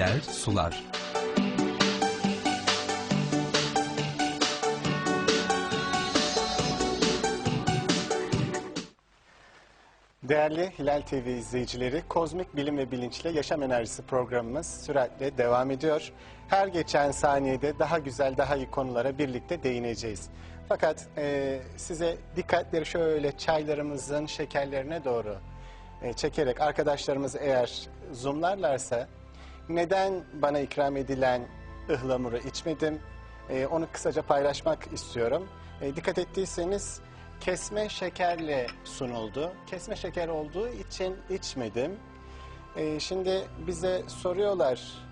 Bitkiler sular. Değerli Hilal TV izleyicileri, Kozmik Bilim ve Bilinçle Yaşam Enerjisi programımız süratle devam ediyor. Her geçen saniyede daha güzel, daha iyi konulara birlikte değineceğiz. Fakat e, size dikkatleri şöyle çaylarımızın şekerlerine doğru e, çekerek arkadaşlarımız eğer zoomlarlarsa neden bana ikram edilen ıhlamuru içmedim? E, onu kısaca paylaşmak istiyorum. E, dikkat ettiyseniz kesme şekerle sunuldu. Kesme şeker olduğu için içmedim. E, şimdi bize soruyorlar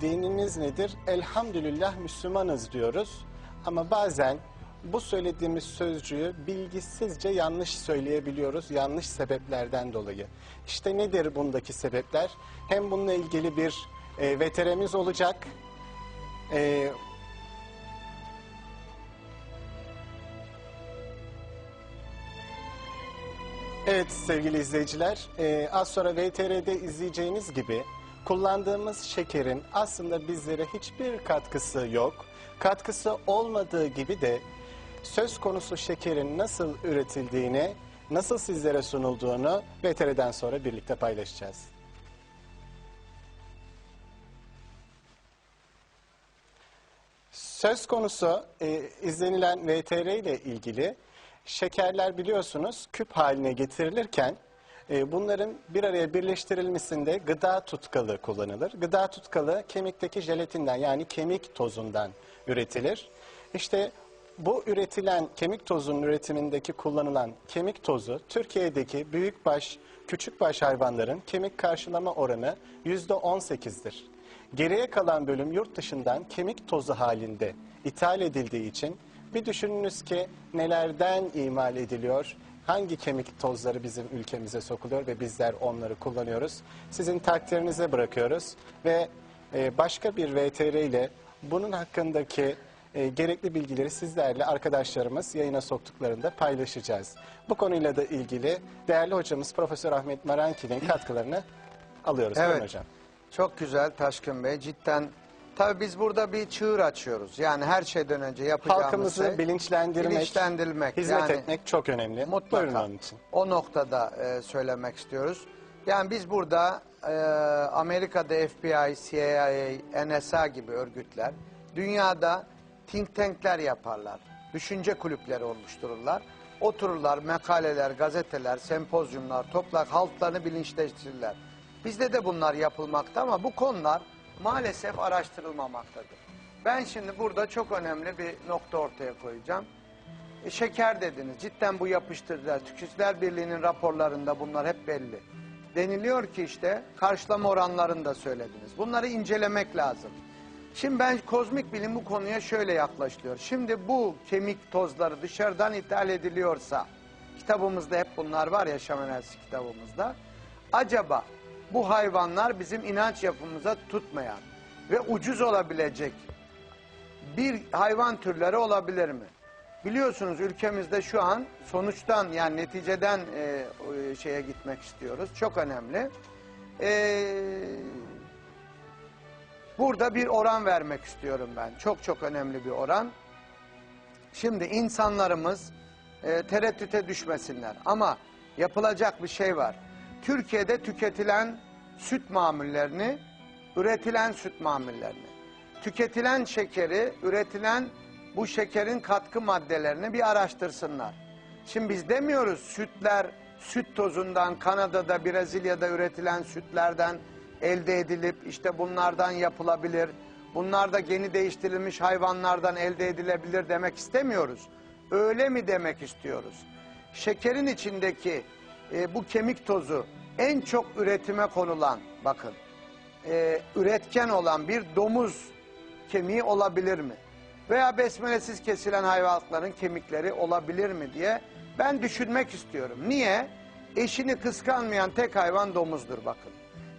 dininiz nedir? Elhamdülillah Müslümanız diyoruz. Ama bazen bu söylediğimiz sözcüğü bilgisizce yanlış söyleyebiliyoruz yanlış sebeplerden dolayı. İşte nedir bundaki sebepler? Hem bununla ilgili bir e, veteremiz olacak. E, Evet sevgili izleyiciler, e, az sonra VTR'de izleyeceğiniz gibi kullandığımız şekerin aslında bizlere hiçbir katkısı yok. Katkısı olmadığı gibi de söz konusu şekerin nasıl üretildiğini, nasıl sizlere sunulduğunu VTR'den sonra birlikte paylaşacağız. Söz konusu e, izlenilen VTR ile ilgili şekerler biliyorsunuz küp haline getirilirken e, bunların bir araya birleştirilmesinde gıda tutkalı kullanılır. Gıda tutkalı kemikteki jelatinden yani kemik tozundan üretilir. İşte bu üretilen kemik tozunun üretimindeki kullanılan kemik tozu Türkiye'deki büyükbaş, küçükbaş hayvanların kemik karşılama oranı yüzde 18'dir. Geriye kalan bölüm yurt dışından kemik tozu halinde ithal edildiği için bir düşününüz ki nelerden imal ediliyor, hangi kemik tozları bizim ülkemize sokuluyor ve bizler onları kullanıyoruz. Sizin takdirinize bırakıyoruz ve e, başka bir VTR ile bunun hakkındaki e, gerekli bilgileri sizlerle arkadaşlarımız yayına soktuklarında paylaşacağız. Bu konuyla da ilgili değerli hocamız Profesör Ahmet Maranki'nin katkılarını alıyoruz. Evet. hocam. Çok güzel Taşkın Bey. Cidden tabii biz burada bir çığır açıyoruz. Yani her şeyden önce yapacağımız Halkımızı şey bilinçlendirmek, bilinçlendirmek. hizmet yani etmek çok önemli. mutlaka Buyurun onun için. o noktada e, söylemek istiyoruz. Yani biz burada e, Amerika'da FBI, CIA, NSA gibi örgütler dünyada think tankler yaparlar. Düşünce kulüpleri oluştururlar. Otururlar, makaleler, gazeteler, sempozyumlar toplar, halklarını bilinçleştirirler. Bizde de bunlar yapılmakta ama bu konular maalesef araştırılmamaktadır. Ben şimdi burada çok önemli bir nokta ortaya koyacağım. E, şeker dediniz. Cidden bu yapıştırdılar. Tüketiciler Birliği'nin raporlarında bunlar hep belli. Deniliyor ki işte karşılama oranlarını da söylediniz. Bunları incelemek lazım. Şimdi ben kozmik bilim bu konuya şöyle yaklaşıyor. Şimdi bu kemik tozları dışarıdan ithal ediliyorsa, kitabımızda hep bunlar var ya Yaşam Enerjisi kitabımızda. Acaba bu hayvanlar bizim inanç yapımıza tutmayan ve ucuz olabilecek bir hayvan türleri olabilir mi? Biliyorsunuz ülkemizde şu an sonuçtan yani neticeden e, e, şeye gitmek istiyoruz. Çok önemli. E, burada bir oran vermek istiyorum ben. Çok çok önemli bir oran. Şimdi insanlarımız e, tereddüte düşmesinler. Ama yapılacak bir şey var. Türkiye'de tüketilen süt mamullerini, üretilen süt mamullerini, tüketilen şekeri, üretilen bu şekerin katkı maddelerini bir araştırsınlar. Şimdi biz demiyoruz sütler süt tozundan Kanada'da, Brezilya'da üretilen sütlerden elde edilip işte bunlardan yapılabilir. Bunlar da geni değiştirilmiş hayvanlardan elde edilebilir demek istemiyoruz. Öyle mi demek istiyoruz? Şekerin içindeki e, bu kemik tozu en çok üretime konulan bakın e, üretken olan bir domuz kemiği olabilir mi? Veya besmelesiz kesilen hayvanların kemikleri olabilir mi diye ben düşünmek istiyorum. Niye? Eşini kıskanmayan tek hayvan domuzdur bakın.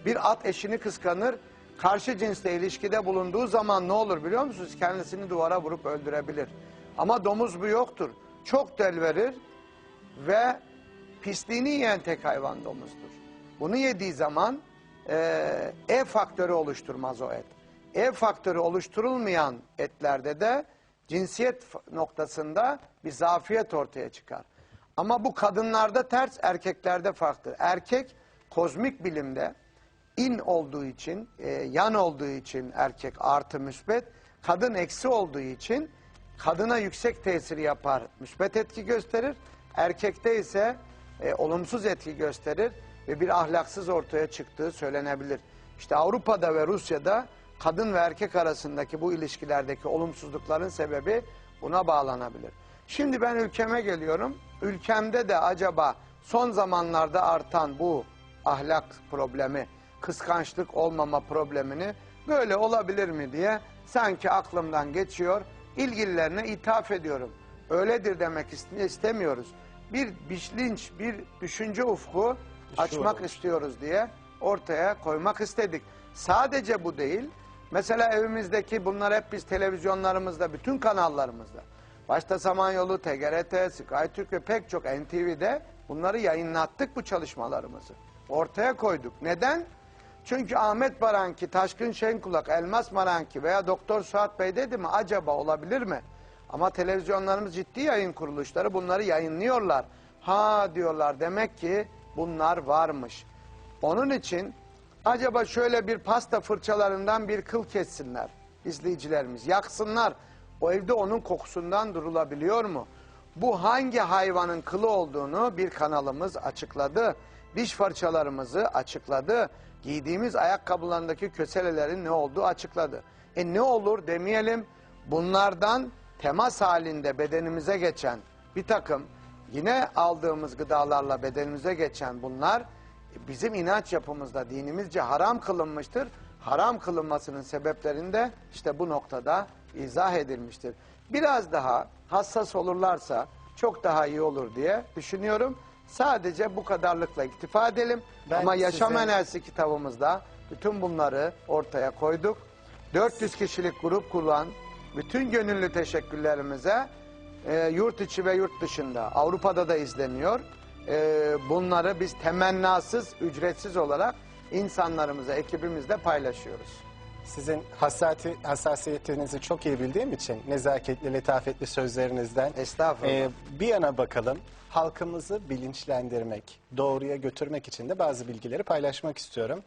Bir at eşini kıskanır, karşı cinsle ilişkide bulunduğu zaman ne olur biliyor musunuz? Kendisini duvara vurup öldürebilir. Ama domuz bu yoktur. Çok del verir ve pisliğini yiyen tek hayvan domuzdur. Bunu yediği zaman e, E faktörü oluşturmaz o et. E faktörü oluşturulmayan etlerde de cinsiyet noktasında bir zafiyet ortaya çıkar. Ama bu kadınlarda ters, erkeklerde farklı. Erkek kozmik bilimde in olduğu için, e, yan olduğu için erkek artı müsbet, kadın eksi olduğu için kadına yüksek tesiri yapar, müsbet etki gösterir. Erkekte ise e, olumsuz etki gösterir ve bir ahlaksız ortaya çıktığı söylenebilir. İşte Avrupa'da ve Rusya'da kadın ve erkek arasındaki bu ilişkilerdeki olumsuzlukların sebebi buna bağlanabilir. Şimdi ben ülkeme geliyorum. Ülkemde de acaba son zamanlarda artan bu ahlak problemi, kıskançlık olmama problemini böyle olabilir mi diye sanki aklımdan geçiyor. İlgililerine ithaf ediyorum. Öyledir demek iste- istemiyoruz. Bir bilinç, bir düşünce ufku açmak olmuş. istiyoruz diye ortaya koymak istedik. Sadece bu değil. Mesela evimizdeki bunlar hep biz televizyonlarımızda, bütün kanallarımızda. Başta Samanyolu, TGRT, SkyTürk ve pek çok NTV'de bunları yayınlattık bu çalışmalarımızı. Ortaya koyduk. Neden? Çünkü Ahmet Baranki, Taşkın Şenkulak, Elmas Maranki veya Doktor Suat Bey dedi mi acaba olabilir mi? Ama televizyonlarımız ciddi yayın kuruluşları bunları yayınlıyorlar. Ha diyorlar demek ki bunlar varmış. Onun için acaba şöyle bir pasta fırçalarından bir kıl kessinler izleyicilerimiz. Yaksınlar. O evde onun kokusundan durulabiliyor mu? Bu hangi hayvanın kılı olduğunu bir kanalımız açıkladı. Diş fırçalarımızı açıkladı. Giydiğimiz ayakkabılarındaki köselelerin ne olduğu açıkladı. E ne olur demeyelim bunlardan temas halinde bedenimize geçen bir takım yine aldığımız gıdalarla bedenimize geçen bunlar bizim inanç yapımızda dinimizce haram kılınmıştır. Haram kılınmasının sebeplerini de işte bu noktada izah edilmiştir. Biraz daha hassas olurlarsa çok daha iyi olur diye düşünüyorum. Sadece bu kadarlıkla iktifa edelim. Ben Ama Yaşam size- Enerjisi kitabımızda bütün bunları ortaya koyduk. 400 kişilik grup kurulan bütün gönüllü teşekkürlerimize e, yurt içi ve yurt dışında Avrupa'da da izleniyor. E, bunları biz temennasız, ücretsiz olarak insanlarımıza, ekibimizle paylaşıyoruz. Sizin hassati, hassasiyetinizi çok iyi bildiğim için nezaketli, letafetli sözlerinizden Estağfurullah. e, bir yana bakalım. Halkımızı bilinçlendirmek, doğruya götürmek için de bazı bilgileri paylaşmak istiyorum.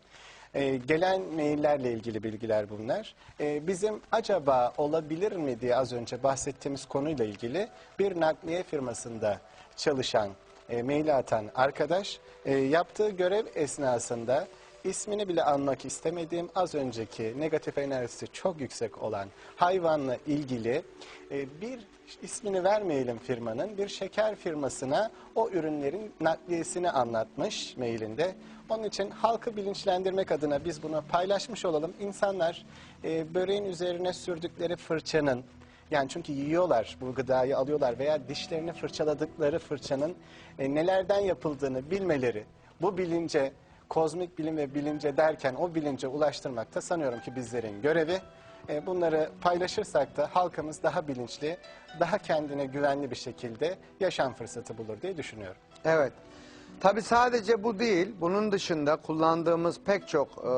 E, gelen maillerle ilgili bilgiler bunlar. E, bizim acaba olabilir mi diye az önce bahsettiğimiz konuyla ilgili bir nakliye firmasında çalışan, e, mail atan arkadaş e, yaptığı görev esnasında ismini bile anmak istemediğim az önceki negatif enerjisi çok yüksek olan hayvanla ilgili e, bir ismini vermeyelim firmanın bir şeker firmasına o ürünlerin nakliyesini anlatmış mailinde. Onun için halkı bilinçlendirmek adına biz bunu paylaşmış olalım. İnsanlar e, böreğin üzerine sürdükleri fırçanın yani çünkü yiyorlar bu gıdayı alıyorlar veya dişlerini fırçaladıkları fırçanın e, nelerden yapıldığını bilmeleri bu bilince kozmik bilim ve bilince derken o bilince ulaştırmakta sanıyorum ki bizlerin görevi. E, bunları paylaşırsak da halkımız daha bilinçli, daha kendine güvenli bir şekilde yaşam fırsatı bulur diye düşünüyorum. Evet. Tabi sadece bu değil. Bunun dışında kullandığımız pek çok e,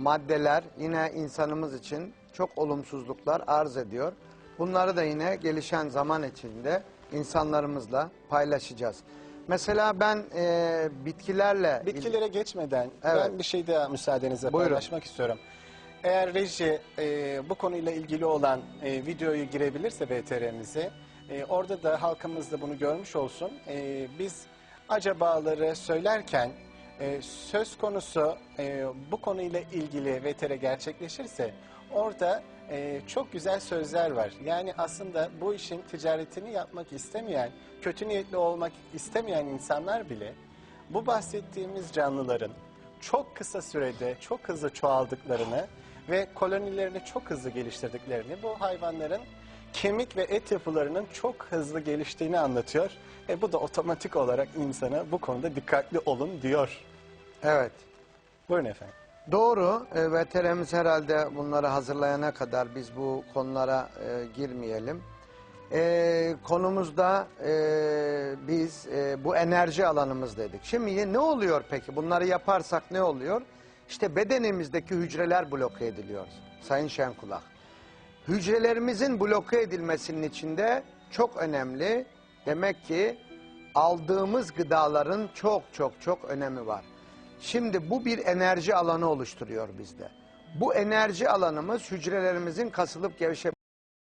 maddeler yine insanımız için çok olumsuzluklar arz ediyor. Bunları da yine gelişen zaman içinde insanlarımızla paylaşacağız. Mesela ben e, bitkilerle... Bitkilere geçmeden Evet. ben bir şey daha müsaadenizle Buyurun. paylaşmak istiyorum. Eğer reji e, bu konuyla ilgili olan e, videoyu girebilirse BTR'mize, e, orada da halkımız da bunu görmüş olsun. E, biz acabaları söylerken e, söz konusu e, bu konuyla ilgili VTR gerçekleşirse orada e, çok güzel sözler var. Yani aslında bu işin ticaretini yapmak istemeyen, kötü niyetli olmak istemeyen insanlar bile bu bahsettiğimiz canlıların çok kısa sürede çok hızlı çoğaldıklarını ve kolonilerini çok hızlı geliştirdiklerini, bu hayvanların kemik ve et yapılarının çok hızlı geliştiğini anlatıyor. E bu da otomatik olarak insana bu konuda dikkatli olun diyor. Evet. Buyurun efendim. Doğru. E, VTR'miz herhalde bunları hazırlayana kadar biz bu konulara e, girmeyelim. E, konumuzda e, biz e, bu enerji alanımız dedik. Şimdi ne oluyor peki? Bunları yaparsak ne oluyor? İşte bedenimizdeki hücreler bloke ediliyor Sayın Şenkulak. Hücrelerimizin bloke edilmesinin içinde çok önemli demek ki aldığımız gıdaların çok çok çok önemi var. Şimdi bu bir enerji alanı oluşturuyor bizde. Bu enerji alanımız hücrelerimizin kasılıp gevşemesi